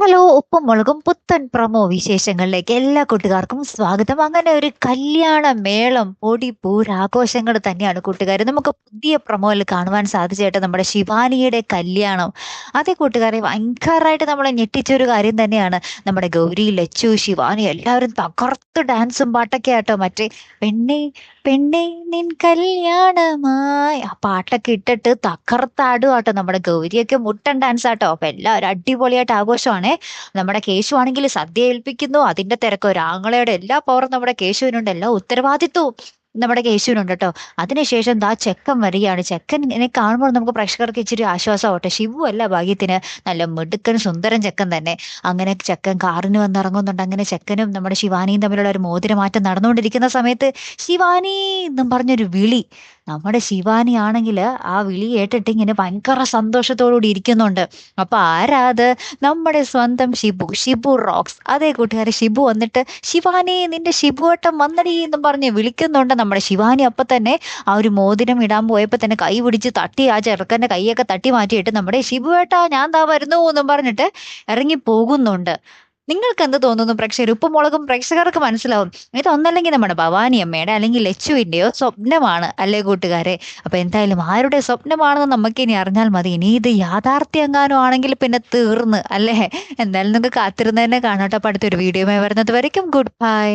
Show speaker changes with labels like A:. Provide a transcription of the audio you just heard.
A: Hello ഉപ്പും മുളകും പുത്തൻ പ്രമോ വിശേഷങ്ങളിലേക്ക് എല്ലാ കൂട്ടുകാർക്കും സ്വാഗതം. അങ്ങനെ ഒരു കല്യാണ മേളം പൊടി പൂരാഘോഷങ്ങൾ തന്നെയാണ് കൂട്ടുകാർ. നമുക്ക് പുതിയ പ്രമോയിൽ കാണുവാൻ സാധിച്ചേട്ട നമ്മുടെ ശിവാനിയുടെ കല്യാണം. അതേ കൂട്ടുകാരെ ഭയങ്കരമായിട്ട് നമ്മളെ ഞെട്ടിച്ചൊരു കാര്യം തന്നെയാണ്. നമ്മുടെ ഗൗരി ലച്ചു ശിവാനി എല്ലാവരും തകർത്ത് ഡാൻസും പാട്ടൊക്കെ ആട്ടോ. മറ്റേ പെണ്ണെ പെണ്ണെ നിൻ കല്യാണമായി. ആ പാട്ടൊക്കെ ഇട്ടിട്ട് തകർത്താടും ആട്ടോ നമ്മുടെ ഗൗരിയൊക്കെ. മുട്ടൻ ഡാൻസ് ആട്ടോ അപ്പൊ എല്ലാവരും അടിപൊളിയായിട്ട് ആഘോഷമാണ്. നമ്മുടെ കേശു ആണെങ്കിൽ സദ്യ ഏൽപ്പിക്കുന്നു. അതിന്റെ തിരക്ക് ഒരാങ്ങളയുടെ എല്ലാ പവറും നമ്മുടെ കേശുവിനുണ്ട്. എല്ലാ ഉത്തരവാദിത്വവും നമ്മുടെ കേശുവിനുണ്ട് കേട്ടോ. അതിനുശേഷം ദാ ചെക്കൻ വരികയാണ്. ചെക്കൻ ഇങ്ങനെ കാണുമ്പോൾ നമുക്ക് പ്രേക്ഷകർക്ക് ഇച്ചിരി ആശ്വാസമാവട്ടെ ശിവു അല്ല ഭാഗ്യത്തിന് നല്ല മെടുക്കൻ സുന്ദരൻ ചെക്കൻ തന്നെ. അങ്ങനെ ചെക്കൻ കാറിന് വന്നിറങ്ങുന്നുണ്ട് അങ്ങനെ ചെക്കനും നമ്മുടെ ശിവാനിയും തമ്മിലുള്ള ഒരു മോതിരമാറ്റം നടന്നുകൊണ്ടിരിക്കുന്ന സമയത്ത് ശിവാനി എന്നും പറഞ്ഞൊരു വിളി നമ്മുടെ ശിവാനി ആണെങ്കിൽ ആ വിളി കേട്ടിട്ട് ഇങ്ങനെ ഭയങ്കര സന്തോഷത്തോടുകൂടി ഇരിക്കുന്നുണ്ട്. അപ്പൊ ആരാത് നമ്മുടെ സ്വന്തം ഷിബു. ഷിബു റോക്സ്. അതേ കൂട്ടുകാരെ ഷിബു വന്നിട്ട് ശിവാനി നിന്റെ ഷിബുവട്ടം വന്നടി എന്നും പറഞ്ഞ് വിളിക്കുന്നുണ്ട് നമ്മുടെ ശിവാനി. അപ്പൊ തന്നെ ആ ഒരു മോതിരം ഇടാൻ പോയപ്പോ തന്നെ കൈ പിടിച്ച് തട്ടി ആ ചെറുക്കന്റെ കൈയൊക്കെ തട്ടി മാറ്റിയിട്ട് നമ്മുടെ ഷിബുവേട്ടാ ഞാൻ താ വരുന്നു എന്നും പറഞ്ഞിട്ട് ഇറങ്ങി പോകുന്നുണ്ട്. നിങ്ങൾക്ക് എന്ത് തോന്നുന്നു പ്രേക്ഷകർ? ഉപ്പും മുളകും പ്രേക്ഷകർക്ക് മനസ്സിലാവും. ഇതൊന്നല്ലെങ്കിൽ നമ്മുടെ ഭവാനി അമ്മയുടെ അല്ലെങ്കിൽ ലച്ചുവിന്റെയോ സ്വപ്നമാണ് അല്ലേ കൂട്ടുകാരെ? അപ്പൊ എന്തായാലും ആരുടെ സ്വപ്നമാണെന്ന് നമുക്ക് ഇനി അറിഞ്ഞാൽ മതി. ഇനി ഇത് യാഥാർത്ഥ്യങ്ങാനും ആണെങ്കിൽ പിന്നെ തീർന്ന് അല്ലേ? എന്തായാലും നിങ്ങൾക്ക് കാത്തിരുന്ന് തന്നെ കാണാട്ടോ അടുത്തൊരു വീഡിയോ വരുന്നത് വരയ്ക്കും. Good bye